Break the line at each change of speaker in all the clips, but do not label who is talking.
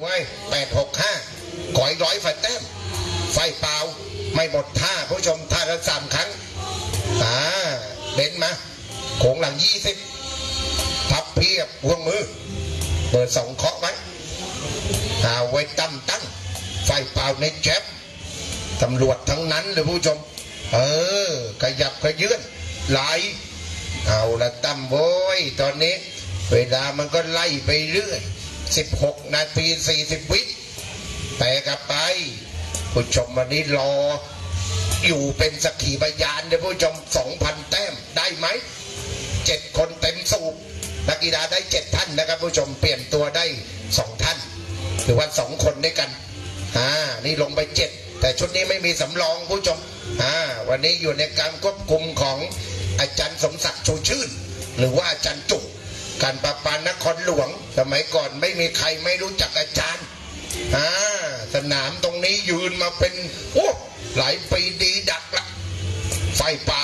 ไว้แปดหกห้าขอยร้อยไฟแต้ม ไฟเปล่า ไม่หมดท่าผู้ชมท่าละสามครั้ง อ่า เบนมาโขงหลังยี่สิบพับเพียบห่วงมือ เปิดสองเคาะไว้เอาไว้ตั้มตั้ง ไฟเปล่าในแจ๊บตำรวจทั้งนั้นเลยผู้ชม เออ ขยับขยื่นไหลเอาละตั้มโว้ย ตอนนี้ เวลามันก็ไล่ไปเรื่อย 16 นาที 40 วิแต่กลับไป ผู้ชมวันนี้รอ อยู่เป็นสักขีพยานเลยวผู้ชม 2,000 แต้มได้ไหมเจ็ดคนเต็มสูบนักกีฬาได้เจ็ดท่านนะครับผู้ชมเปลี่ยนตัวได้สองท่านหรือว่าสองคนด้วยกันอ่านี่ลงไปเจ็ดแต่ชุดนี้ไม่มีสำรองผู้ชมอ่าวันนี้อยู่ในการควบคุมของอาจารย์สมศักดิ์ชูชื่น หรือว่าอาจารย์จุกการประปานครหลวง สมัยก่อนไม่มีใครไม่รู้จักอาจารย์อ่าสนามตรงนี้ยืนมาเป็นโอ้หลายปีดีดักละไฟเปล่า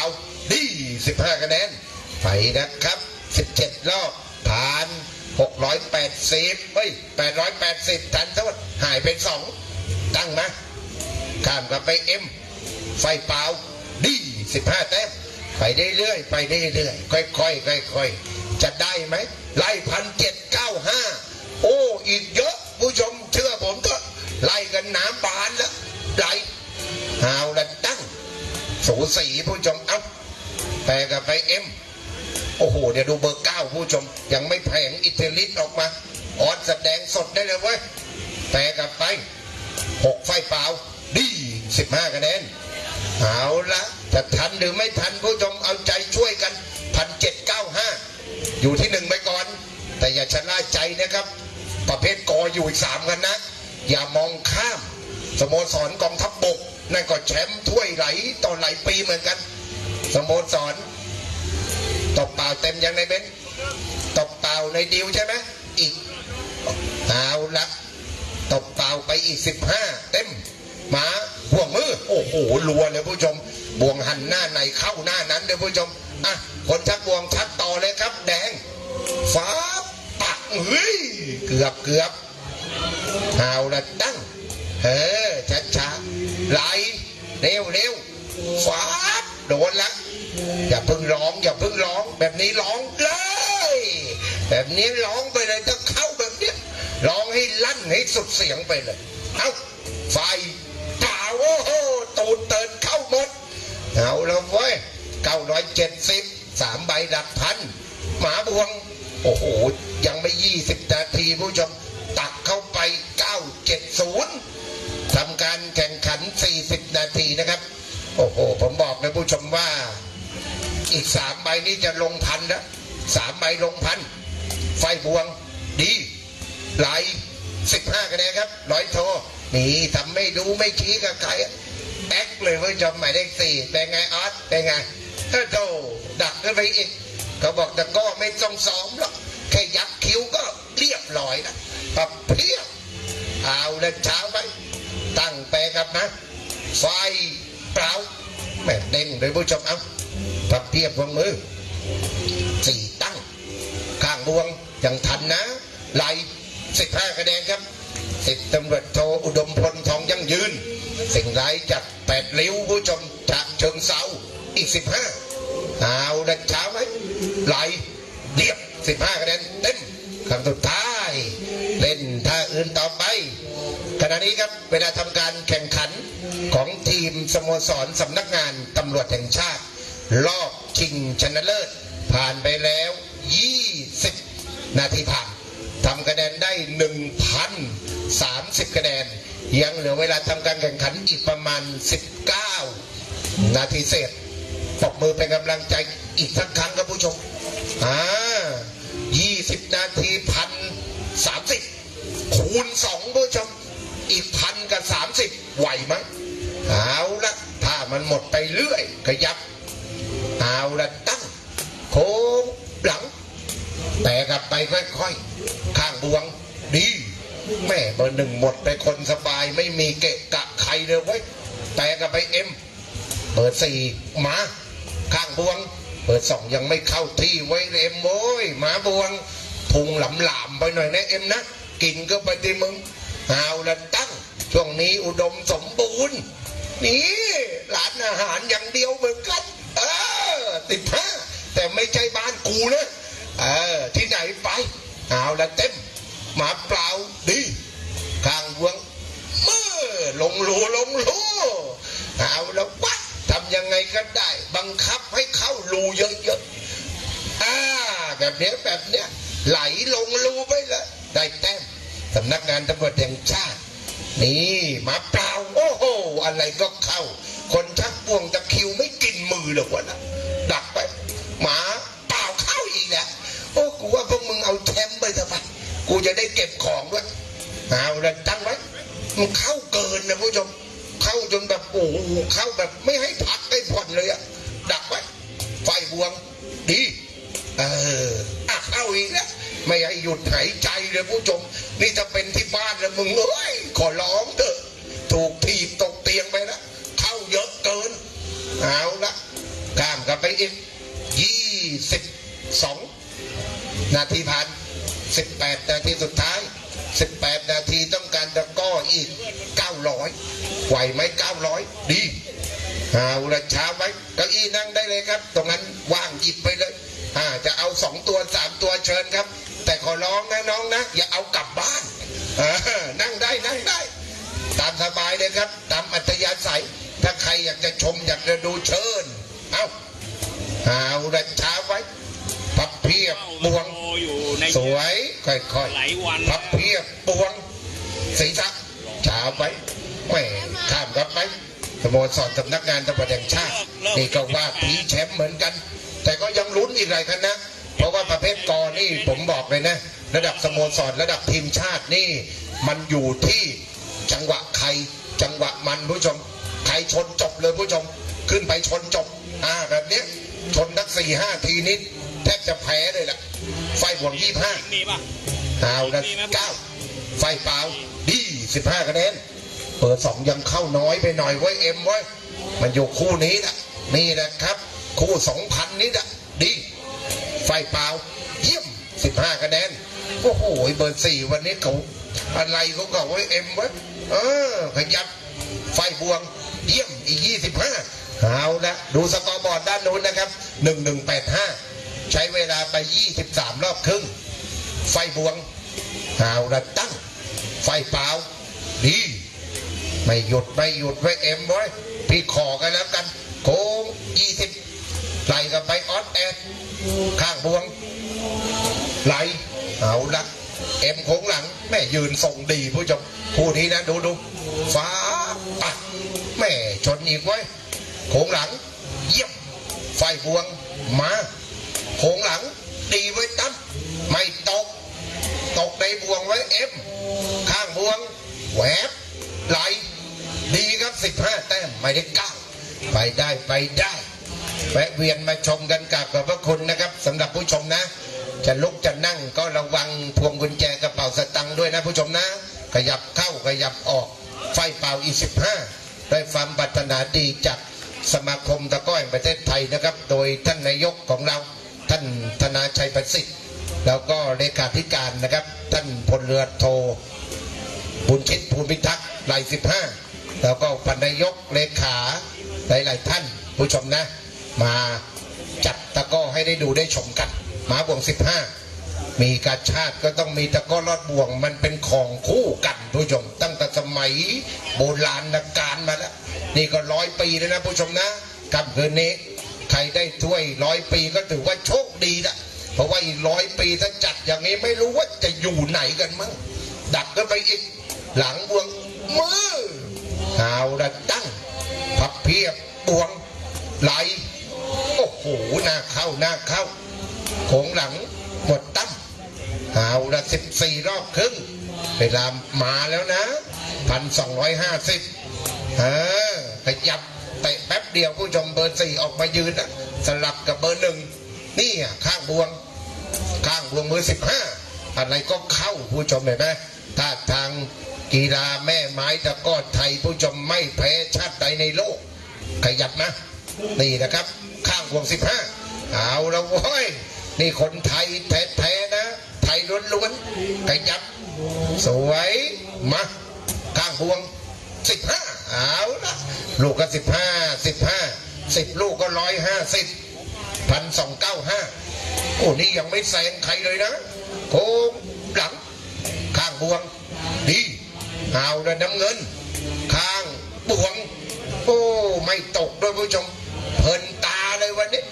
ดี15คะแนนไปนะครับ17รอบผ่าน680เฮ้ย880ทันโทษหายไป2ตั้งมาข้ามกลับไปเอ็มไฟเปล่าดี15แต้มไปได้เรื่อยไปได้เรื่อยค่อยๆค่อยๆ จะได้ไหมไล่พันเจ็ดเก้าห้าโอ้อีกเยอะผู้ชมเชื่อผมก็ไล่กันน้ำบานแล้วไล่หาวละตั้งสูสีผู้ชมเอ้าแปลกับไปเอ็มโอ้โหเดี๋ยวดูเบอร์เก้าผู้ชม ยังไม่แผงอิตาลิสออกมาออดแสดงสดได้เลยเว้ยแปลกับไปหกไฟเปล่าดีสิบห้าคะแนนเอาละจะทันหรือไม่ทันผู้ชมเอาใจช่วยกันพันเจ็ดเก้าห้า อยู่ที่หนึ่งไปก่อน แต่อย่าชะล่าใจนะครับ ประเภทกออยู่อีกสามกันนะ อย่ามองข้าม สโมสรกองทัพบบกนั่นก็แชมป์ถ้วยไหลต่อหลายปีเหมือนกัน สโมสรตบเปล่าเต็มยังในเบนตบเปล่าในดิวใช่ไหมอีกเอาละตบเปล่าไปอีกสิบห้าเต็มหมาห่วงมือ โอ้โหรัวเลยผู้ชมบวงหันหน้าในเข้าหน้านั้นเลยผู้ชมอะ คนชักบวงชักต่อเลยครับ แดงฟ้าปักเฮ้ยเกือบเกือบเอาละตั้งเออช้าช้าๆไหลเร็วเร็วฟ้าโดนละอย่าเพิ่งร้อง อย่าเพิ่งร้อง แบบนี้ร้องเลย แบบนี้ร้องไปเลยถ้าเข้าแบบเนี้ยร้องให้ลั่นให้สุดเสียงไปเลย เอาไฟเปล่าโอ้โหตูดเตินเข้าหมดเอาล้วเว้ยเก้าร้อยเจ็ดสิบ สามใบหลักพันหมาบวง โอ้โห ยังไม่ยี่สิบนาทีผู้ชมตักเข้าไป970ทำการแข่งขัน40นาทีนะครับ โอ้โห ผมบอกนะผู้ชมว่า อีกสามใบนี้จะลงพันแล้วสามใบลงพัน ไฟบวง ดีไหลสิบห้าคะแนนครับร้อยโทนี่ทำไม่รู้ไม่ชี้กับใครแอคเลยผู้ชมหมายเลขสี่เป็นไงออสเป็นไง เฮ้ยโตดักขึ้นไปอีกเขาบอกแต่ก็ไม่ต้องซ้อมหรอกแค่ยักคิ้วก็เรียบร้อยนะปับเพียบเอาละเช้าไปตั้งไปครับนะ ไฟเปล่าแม่เด้งเลยผู้ชมเอาปับเพียบวงมือสี่ตั้ง ข้างบวงยังทันนะไหลสิบห้าคะแนนครับสิบตำรวจโทอุดมพลทองยั่งยืน สิ่งไรจากแปดริ้วผู้ชมจากเชิงเซาอีกสิบห้า เอาดันเช้าไหมไหลเรียบสิบห้าคะแนนเต็มคำสุดท้าย เล่นท่าอื่นต่อไป ขณะนี้ครับเวลาทำการแข่งขันของทีมสโมสรสำนักงานตำรวจแห่งชาติ รอบชิงชนะเลิศ ผ่านไปแล้ว 20 นาทีผ่านทำคะแนนได้ 1,030 คะแนน ยังเหลือเวลาทำการแข่งขันอีกประมาณ 19 นาทีเศษ ปรบมือเป็นกำลังใจอีกสักครั้งครับผู้ชม อ่า20นาทีพันสามสิบคูณสองผู้ชม อีกพันกับสามสิบไหวไหมเอาละถ้ามันหมดไปเรื่อยขยับ เอาละตั้งโค้งหลัง แต่กลับไปค่อยๆ ข้างบวงดี แม่เบอร์หนึ่งหมดไปคนสบายไม่มีเกะกะใครเลยเว้ยแต่กลับไปเอ็มเบอร์สี่มา ข้างบวงเบอร์สองยังไม่เข้าที่ไว้เลยเอ็มโว้ยหมาบวงพุงหลำหลามๆไปหน่อยนะเอ็มนะกินก็ไปที่มึงเอาละตั้ง ช่วงนี้อุดมสมบูรณ์ นี่ร้านอาหารอย่างเดียวเหมือนกัน เออติดห้าแต่ไม่ใช่บ้านกูนะเออที่ไหนไป เอาละเต็มหมาเปล่าดีข้างเวงเมื่อลงรูลงรูเอาละวัด ทำยังไงก็ได้ บังคับให้เข้ารูเยอะๆอ่าแบบเนี้ยแบบเนี้ยไหลลงรูไปเลยได้แต้มสำนักงานตำรวจแห่งชาติ นี่มาเปล่าโอ้โหอะไรก็เข้า คนชักพวงตะคิวไม่กินมือหรอกวะนะดักไปหมาเปล่าเข้าอีกแล้วโอ้กูว่าพวกมึงเอาแชมป์ไปซะไปกูจะได้เก็บของด้วยเอาละตั้งไว้มันเข้าเกินนะผู้ชม โอ้โหเข้าแบบไม่ให้พักให้ผ่อนเลยอะดักไว้ไฟบวง ดี เอออะเข้าอีกแล้วไม่ให้หยุดหายใจเลยผู้ชม นี่จะเป็นที่บ้านแล้วมึงเอ้ยขอร้องเถอะ ถูกถีบตกเตียงไปแล้วเข้าเยอะเกิน เอาละข้ามกันไปอีกยี่สิบสองนาทีผ่านสิบแปดนาทีสุดท้ายสิบแปดนาทีต้องการตะก้ออีก ร้อยไหวไหมเก้าร้อยดีเอาละช้าไว้เก้าอี้นั่งได้เลยครับ ตรงนั้นว่างหยิบไปเลยอ่าจะเอาสองตัวสามตัวเชิญครับ แต่ขอร้องนะน้องนะ อย่าเอากลับบ้านอ่านั่งได้นั่งได้ ตามสบายเลยครับ ตามอัธยาศัย ถ้าใครอยากจะชมอยากจะดูเชิญ เอาเอาละช้าไว้พับเพียบบวง
โตอยู่ใน
สวยค่อย
หลายวัน
ๆพับเพียบปวงศีรษะช้าไว้ แหม่ข้ามครับไหมสโมสรสำนักงานตำรวจแห่งชาติ นี่ก็ว่าผีแชมป์เหมือนกัน แต่ก็ยังลุ้นอีกหลายคณะเพราะว่าประเภทกอนี่ผมบอกเลยนะ ระดับสโมสรระดับทีมชาตินี่ มันอยู่ที่จังหวะใครจังหวะมันผู้ชมใครชนจบเลยผู้ชมขึ้นไปชนจบอ่าแบบเนี้ยชนนักสี่ห้าทีนิดแทบจะแพ้เลยล่ะ ไฟบวกยี่ห้า
มีป่ะ
เอาละเก้าไฟเปล่าดีสิบห้าคะแนน เปิดสองยังเข้าน้อยไปหน่อยไว้เอ็มไว้มันอยู่คู่นี้นะนี่แหละครับ คู่สองพันนี้นะดี ไฟเปล่า เยี่ยมสิบห้าคะแนนโอ้โหเบอร์สี่วันนี้เขาอะไรเขาก็ไว้เอ็มไว้เออขยับไฟบวง เยี่ยมอีกยี่สิบห้าเอาละดูสกอร์บอร์ดด้านนู้นนะครับหนึ่งหนึ่งแปดห้าใช้เวลาไปยี่สิบสามรอบครึ่ง ไฟบวงเอาละตั้ง ไฟเปล่าดี ไม่หยุดไม่หยุดไว้เอ็มไว้พี่ขอกันแล้วกันโค้งยี่สิบไหลกันไปออสแอดข้างบวง ไหลเอาละเอ็มโค้งหลัง แม่ยืนทรงดีผู้ชมคู่นี้นะดูดูฟ้าปัดแม่ชนอีกไว้โค้งหลัง เยี่ยมไฟบวงมาโค้งหลัง ดีไว้ตั้มไม่ตก ตกในบวงไว้เอ็มข้างบวงแหวบไหล ดีครับสิบห้าแต้มไม่ได้เก้าไปได้ไปได้แวะเวียนมาชมกันกับขอบพระคุณนะครับสำหรับผู้ชมนะ จะลุกจะนั่งก็ระวังพวงกุญแจกระเป๋าสตังค์ด้วยนะผู้ชมนะ ขยับเข้าขยับออก ไฟเป่าอีสิบห้าได้ความปรารถนาดีจากสมาคมตะก้อแห่งประเทศไทยนะครับ โดยท่านนายกของเราท่านธนาชัยประสิทธิ์แล้วก็เลขาธิการนะครับ ท่านพลเรือโทบุญชิตภูมิพิทักษ์รายสิบห้า แล้วก็พันายกเลขาหลาย ๆ ท่านผู้ชมนะ มาจัดตะก้อให้ได้ดูได้ชมกันหมาบ่วงสิบห้ามีกาชาติก็ต้องมีตะก้อลอดบ่วง มันเป็นของคู่กันผู้ชม ตั้งแต่สมัยโบราณการมาแล้ว นี่ก็ร้อยปีแล้วนะผู้ชมนะกับคืนนี้ใครได้ถ้วยร้อยปีก็ถือว่าโชคดีนะเพราะว่าอีกร้อยปีถ้าจัดอย่างนี้ไม่รู้ว่าจะอยู่ไหนกันมั้งดักกันไปอีกหลังบวงมือ เอาละตั้งพับเพียบบวงไหล โอ้โหหน้าเข้าหน้าเข้าโขงหลังหมดตั้มเอาละสิบสี่รอบครึ่งเวลามาแล้วนะพันสองร้อยห้าสิบเออขยับเตะแป๊บเดียวผู้ชมเบอร์สี่ออกมายืนสลับกับเบอร์หนึ่งนี่ข้างบวง ข้างบวงมือสิบห้าอะไรก็เข้าผู้ชมเห็นไหม ถ้าทางกีฬาแม่ไม้ตะก้อไทยผู้ชมไม่แพ้ชาติใดในโลก ขยับนะ นี่นะครับ ข้างวงสิบห้าเอาละเว้ย นี่คนไทยแท้ๆนะ ไทยล้วนๆขยับ สวยมาข้างวงสิบห้าเอาละลูกก็สิบห้าสิบห้าสิบลูกก็ร้อยห้าสิบพันสองเก้าห้าโอ้นี่ยังไม่แซงใครเลยนะโค้งหลัง ข้างบวงดีเอาละน้ำเงิน ข้างบวง โอ้ไม่ตกด้วยผู้ชมเพลินตาเลยวันนี้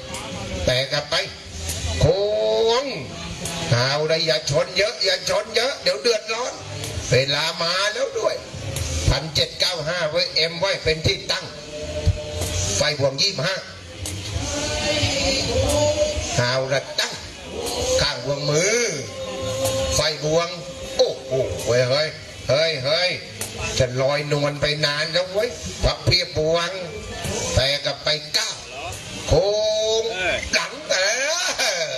แต่กลับไปโค้งเอาละอย่าชนเยอะ อย่าชนเยอะ เดี๋ยวเดือดร้อน เวลามาแล้วด้วยพันเจ็ดเก้าห้าไว้เอ็มไว้เป็นที่ตั้ง ไฟบวงยี่ห้าเอาละตั้งข้างบวงมือ ไฟบวง โอ้โหเฮ้ยเฮ้ยเฮ้ยเฮ้ยจะลอยนวลไปนานแล้วเว้ยพับเพียบบวงแต่กลับไปก้าวโค้งหลังเออ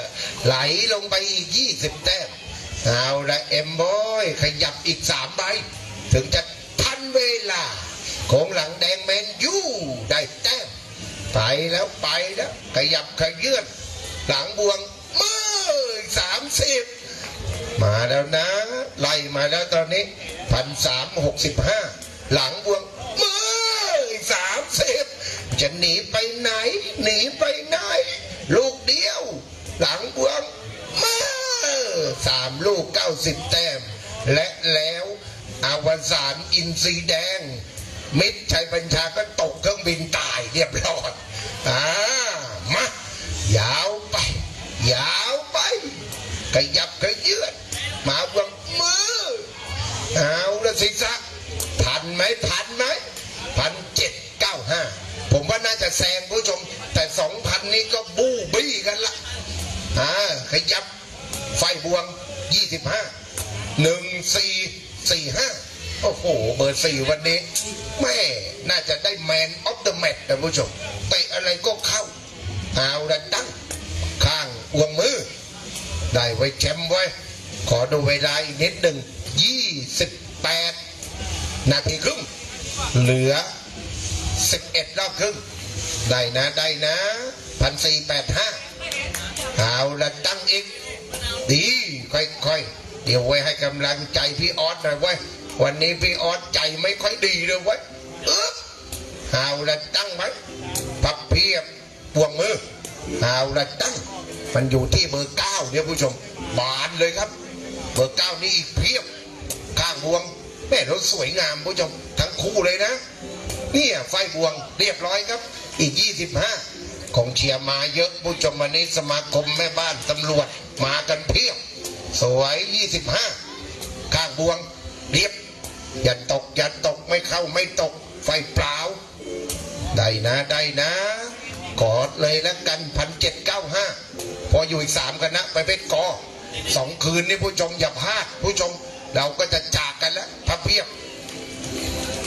ไหลลงไปอีกยี่สิบแต้มเอาละเอ็มบอยขยับอีกสามใบ ถึงจะทันเวลาโค้งหลังแดงแมนยูได้แต้มไปแล้วไปแล้ว ขยับขยื่นหลังบวงมือสามสิบ มาแล้วนะ ไล่มาแล้วตอนนี้พันสามหกสิบห้าหลังบวงมือสามสิบจะหนีไปไหน หนีไปไหน ลูกเดียว หลังบวงมือสามลูกเก้าสิบแต้ม และแล้วอาวสานอินทรีแดง มิตรชัยบัญชาก็ตกเครื่องบินตายเรียบร้อย 4 วันนี้แม่น่าจะได้แมนออฟเดอะแมตช์นะผู้ชมเตะอะไรก็เข้าเอาระดังข้างอวงมือ ได้ไว้แชมป์ไว้ ขอดูเวลาอีกนิดหนึ่ง 28 นาทีครึ่ง เหลือ 11 รอบครึ่ง ได้นะได้นะพันสี่แปดห้าเอาระดั้งอีก ดี ค่อยๆ เดี๋ยวไว้ให้กำลังใจพี่ออสหน่อยไว้ วันนี้พี่ออสใจไม่ค่อยดีเลยไว้ยเออเอาละตั้งไว้พับเพียบปวงมือเอาละตั้ง มันอยู่ที่เบอร์เก้าเนี่ยผู้ชม บานเลยครับ เบอร์เก้านี่อีกเพียบ ข้างบวงแม่ราสวยงามผู้ชม ทั้งคู่เลยนะ เนี่ยไฟบวงเรียบร้อยครับ อีก 25 ของเชียร์มาเยอะผู้ชมวันนี้สมาคมแม่บ้านตำรวจมากันเพียบ สวย 25 ข้างบวงเรียบ อย่าตก อย่าตกไม่เข้าไม่ตกไฟเปล่า ได้นะได้นะ กอดเลยแล้วกันพันเจ็ดเก้าห้าพออยู่อีกสามคณะไปเพชรกอสองคืนนี่ผู้ชมอย่าพลาดผู้ชมเราก็จะจากกันแล้วพับเพียบ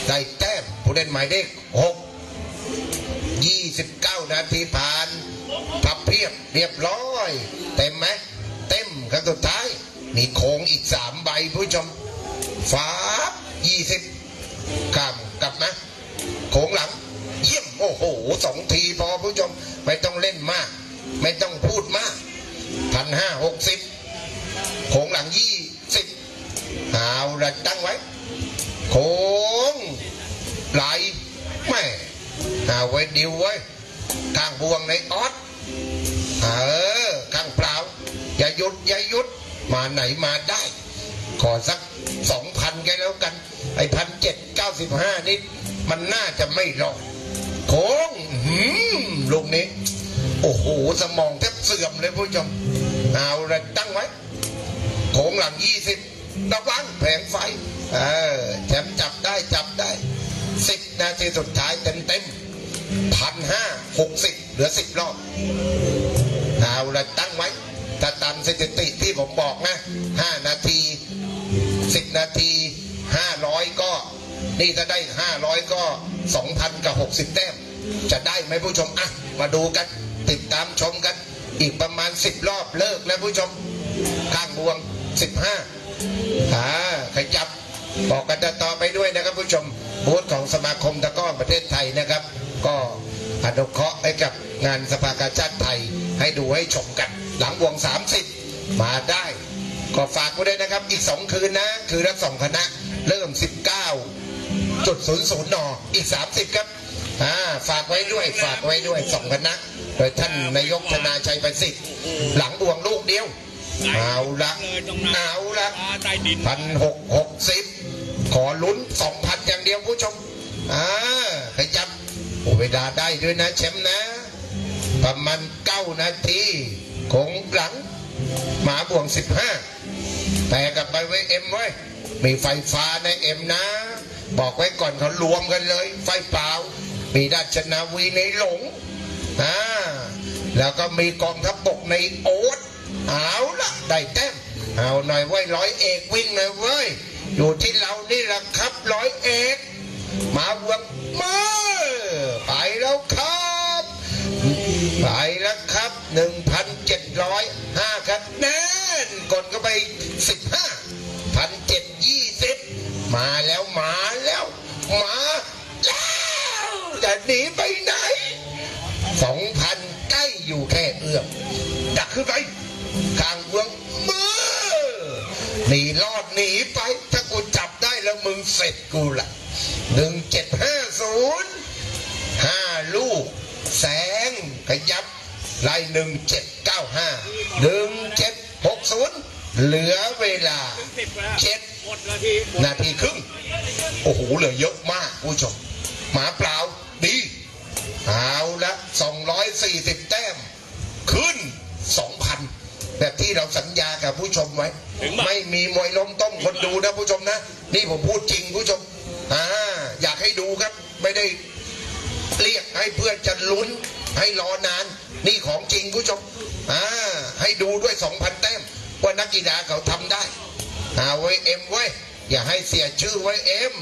ได้แต้มผู้เล่นหมายเลขหกยี่สิบเก้านาทีผ่านพับเพียบเรียบร้อย เต็มไหมเต็มครั้งสุดท้าย มีโค้งอีกสามใบผู้ชมฟ้า ยี่สิบข้ามกลับนะโค้งหลัง เยี่ยมโอ้โหสองทีพอผู้ชมไม่ต้องเล่นมาก ไม่ต้องพูดมากพันห้าหกสิบโค้งหลังยี่สิบเอาละตั้งไว้โค้งไหลแม่เอาไว้ดิวไว้ข้างบวงในออสเออข้างเปล่าอย่าหยุดอย่าหยุดมาไหนมาได้ ขอสักสองพันแกแล้วกัน ไอ้พันเจ็ดเก้าสิบห้านิด มันน่าจะไม่รอดโค้งหืมลูกนี้ โอ้โห สมองแทบเสื่อมเลยผู้ชม เอาละตั้งไว้โค้งหลังยี่สิบระวังแผงไฟ เออแชมป์จับได้จับได้สิบนาทีสุดท้ายเต็มเต็มพันห้าหกสิบเหลือสิบรอบเอาละตั้งไว้ถ้าตามสถิติที่ผมบอกนะห้านาทีสิบนาที ห้าร้อยก็ นี่ถ้าได้ห้าร้อยก็สองพันกับหกสิบแต้ม จะได้ไหมผู้ชมอะมาดูกัน ติดตามชมกัน อีกประมาณสิบรอบเลิกแล้วผู้ชม ข้างบวงสิบห้าอ่าขยับบอกกันต่อไปด้วยนะครับผู้ชมบูธของสมาคมตะก้อประเทศไทยนะครับ ก็อนุเคราะห์ให้กับงานสภากาชาติไทย ให้ดูให้ชมกัน หลังวง 30 มาได้ ก็ฝากไว้ด้วยนะครับอีกสองคืนนะ คือละสองคณะ เริ่ม 19จุดศูนย์ศูนย์นอีก 30 ครับอ่าฝากไว้ด้วยฝากไว้ด้วยสองคณะโดยท่านนายกธนาชัยประสิทธิ์ หลังบวงลูกเดียว เอาละเอาละ
ใต้ดิน
พันหกหกสิบขอลุ้นสองพันอย่างเดียวผู้ชมอ่าขยับโอ้เวลาได้ด้วยนะแชมป์นะ ประมาณเก้านาทีคงหลังหมาบ่วงสิบห้า แต่กลับไปไว้เอ็มไว้มีไฟฟ้าในเอ็มนะ บอกไว้ก่อนเขารวมกันเลย ไฟเปล่า มีราชนาวีในหลงอ่าแล้วก็มีกองทัพบกในโอ๊ตเอาละได้แต้มเอาหน่อยไว้ร้อยเอกวิ่งเลยเว้ยอยู่ที่เรานี่แหละครับร้อยเอกมาบวกมือไปแล้วครับ ไปแล้วครับ 1,705คะแนนกดก็ไป15 1,720มาแล้วมาแล้วมาแล้วจะหนีไปไหน2,000ใกล้อยู่แค่เอื้อมดักขึ้นไปข้างเบื้องมือหนีรอดหนีไปถ้ากูจับได้แล้วมึงเสร็จกูละ1750ห้าศูนย์ห้าลูก แสงขยับไล่หนึ่งเจ็ดเก้าห้าหนึ่งเจ็ด เหลือเวลา
สิบแล้ว
เจ็ด
หมดนาที
นาทีครึ่ง โอ้โห เหลือเยอะมากผู้ชม หมาเปล่าดี เอาละ240 แต้ม ขึ้น 2,000 แบบที่เราสัญญากับผู้ชมไว้ ไม่มีมวยล้มต้มคนดูนะผู้ชมนะ นี่ผมพูดจริงผู้ชมอ่าอยากให้ดูครับ ไม่ได้เรียกให้เพื่อนจะลุ้น ให้รอนาน นี่ของจริงผู้ชมอ่าให้ดูด้วย 2,000 แต้ม ว่านักกีฬาเขาทำได้เอาไว้เอ็มไว้อย่าให้เสียชื่อไว้เอ็ม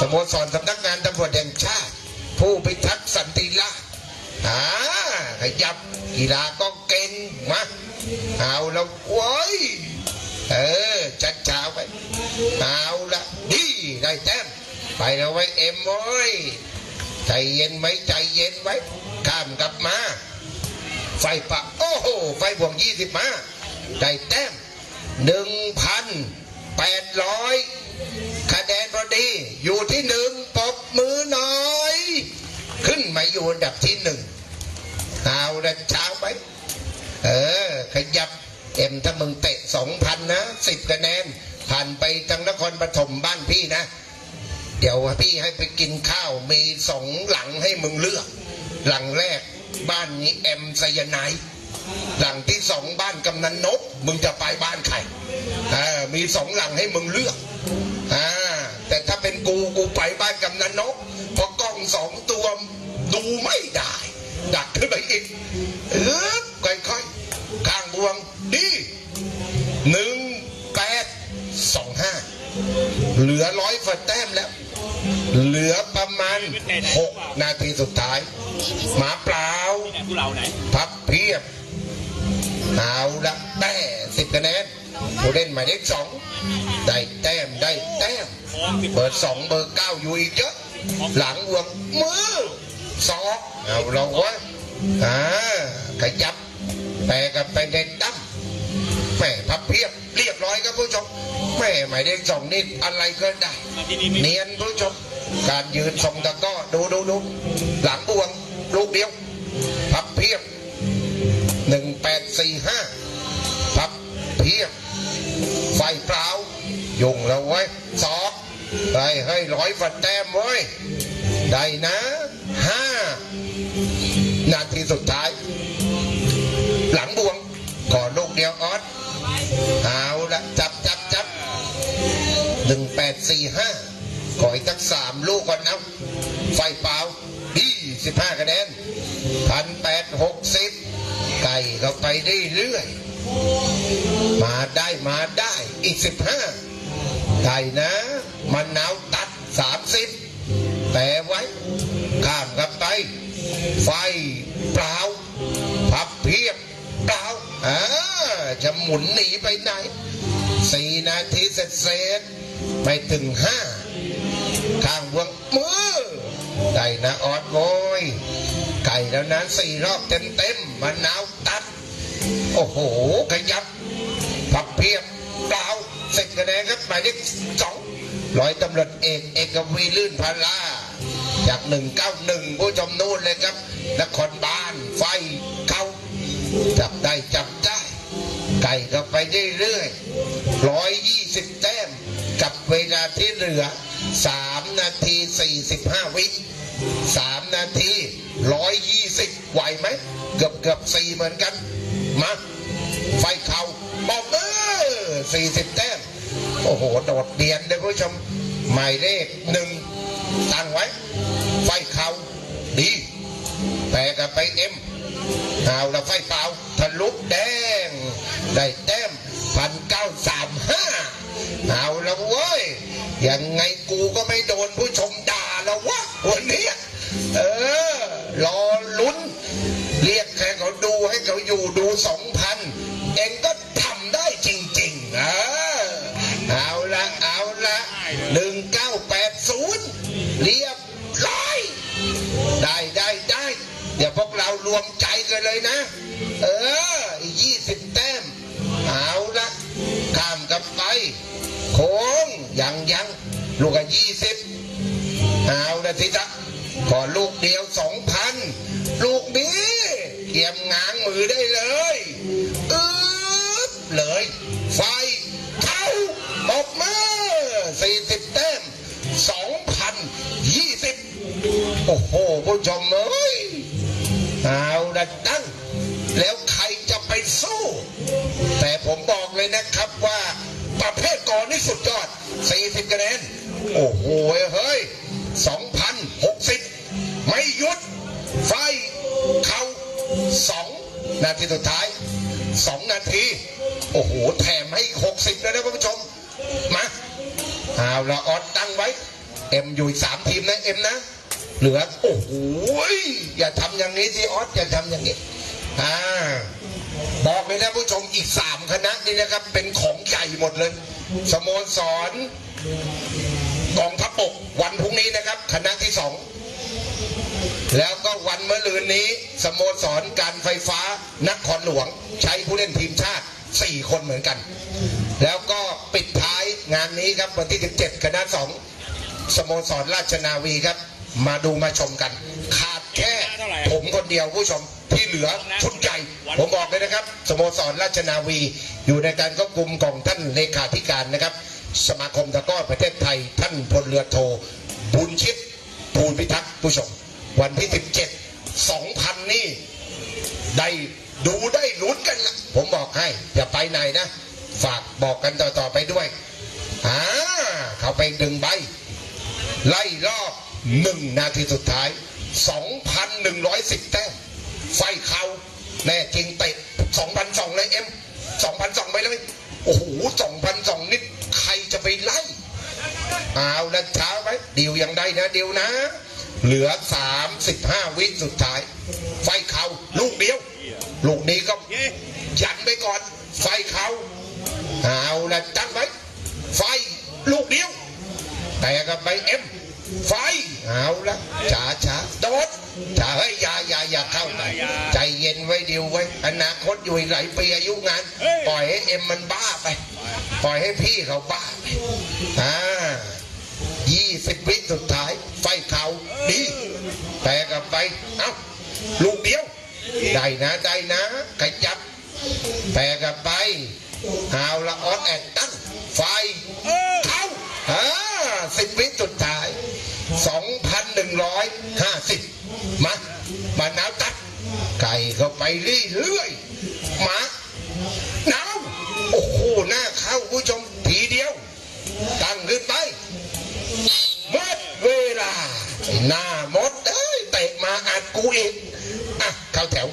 สโมสรสำนักงานตำรวจแห่งชาติ ผู้พิทักษ์สันติราษฎร์อ่าขยับกีฬาก็เก่งมาเอาแล้วโว้ยเออจัดจ้าไว้เอาละดีได้แต้มไปแล้วไว้เอ็มโว้ยใจเย็นไหมใจเย็นไว้ข้ามกลับมา ไฟปะโอ้โหไฟบวกยี่สิบมา ได้แต้มหนึ่งพันแปดร้อยคะแนนพอดีอยู่ที่หนึ่งปบมือหน่อย ขึ้นมาอยู่อันดับที่หนึ่งเอาละเช้าไปเออ ขยับเอ็มถ้ามึงเตะสองพันนะสิบคะแนน ผ่านไปทางนครปฐมบ้านพี่นะ เดี๋ยวพี่ให้ไปกินข้าวมีสองหลังให้มึงเลือก หลังแรกบ้านนี้เอ็มไซยาไนด์ หลังที่สองบ้านกำนันนก มึงจะไปบ้านใครอ่ามีสองหลังให้มึงเลือกอ่าแต่ถ้าเป็นกูกูไปบ้านกำนันนกเพราะกล้องสองตัวดูไม่ได้ ดักขึ้นไปอีกเออค่อยๆข้างบวงดีหนึ่งแปดสองห้าเหลือร้อยฝัดแต้มแล้ว เหลือประมาณ6นาทีสุดท้าย หมาเปล่า
ไหนผู้เราไหน
พับเพียบ เอาละแต่สิบคะแนนผู้เล่นหมายเลขสองได้แต้มได้แต้มเบอร์สองเบอร์เก้าอยู่อีกเยอะหลังวงมือสองเอาเราวะอ่าขยับแปรกันไปในตั้มแม่พับเพียบเรียบร้อยครับผู้ชมแม่หมายเลขสองนี่อะไรก็ได้เนียนผู้ชมการยืนทรงตะก้อดูดูดูหลังบวงลูกเดียวพับเพียบ หนึ่งแปดสี่ห้าพับเพียบ ไฟเปล่ายุงแล้วไว้สองไปให้ร้อยฝัดแต้มไว้ได้นะห้านาทีสุดท้าย หลังบวงก่อนลูกเดียวออสเอาละจับจับจับหนึ่งแปดสี่ห้าขออีกสักสามลูกก่อนนะไฟเปล่าดีสิบห้าคะแนนพันแปดหกสิบ ไก่เราไปได้เรื่อย มาได้มาได้อีกสิบห้าไก่นะมะนหนาวตัดสามสิบแต่ไว้ข้ามกันไป ไฟเปล่าพับเพียบเปล่าอ่าจะหมุนหนีไปไหนสี่นาทีเสร็จเสร็จไม่ถึงห้าข้างวงมือได้นะออดโวย ไก่แล้วนั้นสี่รอบเต็มเต็มๆมะนาวตัด โอ้โหขยับพับเพียบเปล่าสิบคะแนนครับหมายเลขสองร้อยตำรวจเอกเอกวีลื่นพาลาจากหนึ่งเก้าหนึ่งผู้ชมนู่นเลยครับนครบาลไฟเขาจับได้จับได้ ไก่ก็ไปเรื่อยๆร้อยยี่สิบแต้มกับเวลาที่เหลือ 15 วิสามนาทีร้อยยี่สิบไหวไหม เกือบเกือบสี่เหมือนกัน มา ไฟเขาบอกเออสี่สิบแต้ม โอ้โห โดดเดียนเลยผู้ชม หมายเลขหนึ่งตั้งไว้ ไฟเขาดีแต่กับไปเอ็มเอาละไฟเปล่าทะลุแดง ได้แต้มพันเก้าสามห้าเอาละเว้ย ยังไงกูก็ไม่โดนผู้ชมด่า วันนี้ เออ รอลุ้น เรียกให้เขาดูให้เขาอยู่ดูสอง เอ้ยเอาละตั้ง แล้วใครจะไปสู้ แต่ผมบอกเลยนะครับว่าประเภทก่อนนี่สุดยอด 40คะแนน โอ้โห เฮ้ย 2,060 ไม่หยุด ไฟเขาสองนาทีสุดท้าย 2 นาที โอ้โห แถมให้ 60 แล้วนะคุณผู้ชม มาเอาละออดตั้งไว้ เอ็มอยู่อีกสามทีมนะ เอ็มนะ เหลือ โอ้โห อย่าทำอย่างนี้สิออสอย่าทำอย่างนี้อ่าบอกเลยนะผู้ชมอีกสามคณะนี่นะครับ เป็นของใหญ่หมดเลย สโมสรกองทัพบกวันพรุ่งนี้นะครับ คณะที่สองแล้วก็วันมะรืนนี้ สโมสรการไฟฟ้านครหลวง ใช้ผู้เล่นทีมชาติ 4 คนเหมือนกัน แล้วก็ปิดท้ายงานนี้ครับ วันที่ 17 คณะสองสโมสรราชนาวีครับ มาดูมาชมกันขาด แค่ผมคนเดียวผู้ชมที่เหลือชุดใหญ่ผมบอกเลยนะครับ สโมสรราชนาวี อยู่ในการควบคุมของท่านเลขาธิการนะครับ สมาคมตะก้อประเทศไทย ท่านพลเรือโท บุญชิตภูลพิทักษ์ผู้ชม วันที่ 17 2,000 นี่ ได้ดูได้ลุ้นกันละผมบอกให้ อย่าไปไหนนะ ฝากบอกกันต่อ ๆ ไปด้วยอ่าเขาไปดึงใบ ไล่รอบหนึ่งนาทีสุดท้าย 2,110 แต้มไฟเขาแน่จริงเตะ2,002เลยเอ็ม2,002ไปแล้วไหมโอ้โห2,002นิดใครจะไปไล่เอาละเช้าไหมเดียวยังได้นะเดียวนะ เหลือ 35 วิสุดท้าย ไฟเขาลูกเดียว ลูกนี้ก็ยันไปก่อน ไฟเขาเอาละตั้งไว้ไฟลูกเดียว แต่กับไปเอ็ม ไฟเอาละช้าช้าโดดช้าเฮ้ยอย่าอย่าอย่าเข้าไปใจเย็นไว้เดียวไว้ อนาคตอยู่อีกหลายปีอายุงาน ปล่อยให้เอ็มมันบ้าไป ปล่อยให้พี่เขาบ้าไปอ่ายี่สิบวิสุดท้าย ไฟเขาดีแต่กับไป เอ้าลูกเดียว ได้นะได้นะขยับแต่กับไปเอาละออนแอนตั้ง ไฟ เข้าอ่าสิบวิสุดท้าย 2,150มามาหนาวตัด ไก่ก็ไปเรื่อยๆมาหนาวโอ้โหหน้าเข้าผู้ชมทีเดียว ตั้งขึ้นไปหมดเวลา หน้ามดเอ้ยเตะมาอัดกูอีกอะเข้าแถว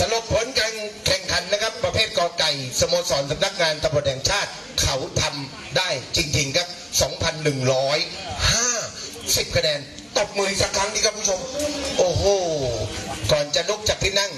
สรุปผลการแข่งขันนะครับ ประเภทกอไก่ สโมสรสำนักงานตำรวจแห่งชาติ เขาทำได้จริง ๆ ครับ 10 คะแนน ตบมืออีกสักครั้งดีครับผู้ชม โอ้โห ก่อนจะลุกจากที่นั่ง